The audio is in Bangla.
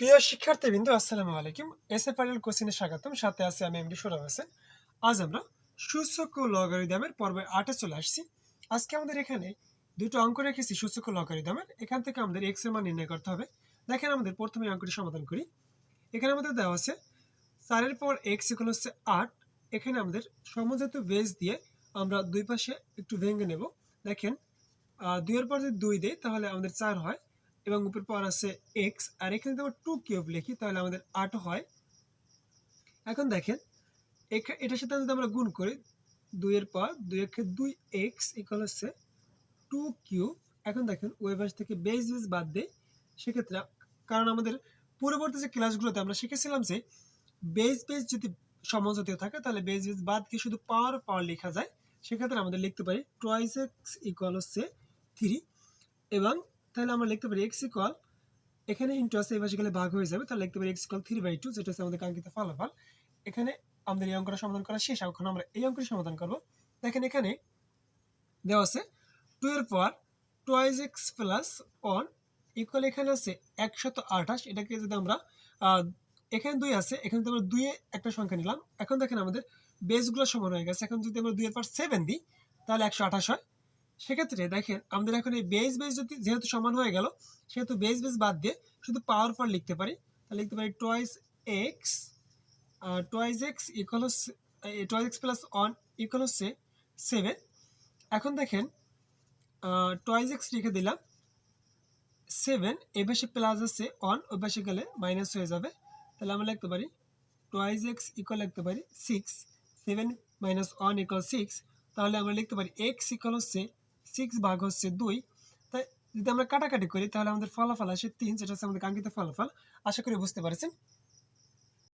প্রিয় শিক্ষার্থীবৃন্দ, আসসালামু আলাইকুম। এস আর এল কোচিনে স্বাগতম। সাথে আছে আমি এমডি সুরাব হোসেন। আজ আমরা সূচক ও লগারিদমের পর্বে আটে চলে আসছি। আজকে আমাদের এখানে দুটো অঙ্ক রেখেছি সূচক ও লগারিদমের। এখান থেকে আমাদের এক্সের মান নির্ণয় করতে হবে। দেখেন আমাদের প্রথমে অঙ্কটি সমাধান করি। এখানে আমাদের দেওয়া আছে, চারের পর এক্স ইকুয়াল হচ্ছে আট। এখানে আমাদের সমজাত বেজ দিয়ে আমরা দুই পাশে একটু ভেঙে নেব। দেখেন দুইয়ের পর যদি দুই দেয় তাহলে আমাদের চার হয়। এবং উপর পর আছে এক্স আর এখানে যদি আমরা টু কিউব লিখি, তাহলে আমাদের আট হয়। এখন দেখেন এটার সাথে যদি আমরা গুণ করি, দুইয়ের পর দুই একে দুই এক্স ইকুয়াল হচ্ছে টু কিউব এখন দেখেন ওই থেকে বেস বেস বাদ দেয় সেক্ষেত্রে কারণ আমাদের পূর্ববর্তী যে ক্লাসগুলোতে আমরা শিখেছিলাম যে বেস বেস যদি সমজাতীয় থাকে, তাহলে বেস বেস বাদ দিয়ে শুধু পাওয়ার পাওয়ার লেখা যায়। সেক্ষেত্রে আমাদের লিখতে পারি টয়েস এক্স ইকুয়াল হচ্ছে থ্রি এবং তাহলে আমরা লিখতে পারি এক্স ইকুয়াল এখানে ইন্টু আছে, এই পাশে গেলে ভাগ হয়ে যাবে, তাহলে লিখতে পারি x equal three by two যেটা হচ্ছে আমাদের কাঙ্ক্ষিত ফলাফল। এখানে আমাদের এই অঙ্কটা সমাধান করা শেষ, এখন আমরা এই অঙ্কটি সমাধান করব। দেখেন এখানে দেওয়া আছে টু এর পর twice x plus one equal এখানে আছে একশত আঠাশ, এটাকে যদি আমরা এখানে দুই আছে, এখানে যদি আমরা দুইয়ে একটা সংখ্যা নিলাম। এখন দেখেন আমাদের বেসগুলো সমান হয়ে গেছে, এখন যদি আমরা দুইয়ের পর সেভেন দিই, তাহলে একশো আঠাশ হয়। সেক্ষেত্রে দেখেন, আমাদের এখন এই বেস বেস যদি যেহেতু সমান হয়ে গেল, সেহেতু বেস বেস বাদ দিয়ে শুধু পাওয়ার পর লিখতে পারি। তাহলে লিখতে পারি twice x twice x equal হচ্ছে twice x plus one equal হচ্ছে সেভেন এখন দেখেন টয়েস এক্স লিখে দিলাম সেভেন এ পাশে প্লাস আছে ওয়ান ওই পাশে গেলে মাইনাস হয়ে যাবে। তাহলে আমরা লিখতে পারি টয়েস এক্স ইকুয়াল লিখতে পারি six seven minus one equal six তাহলে আমরা লিখতে পারি এক্স ইকুয়াল হচ্ছে সিক্স ভাগ হচ্ছে দুই। তাই যদি আমরা কাটাকাটি করি, তাহলে আমাদের ফলাফল আসে তিন, যেটা হচ্ছে আমাদের কাঙ্ক্ষিত ফলাফল। আশা করি বুঝতে পারছেন।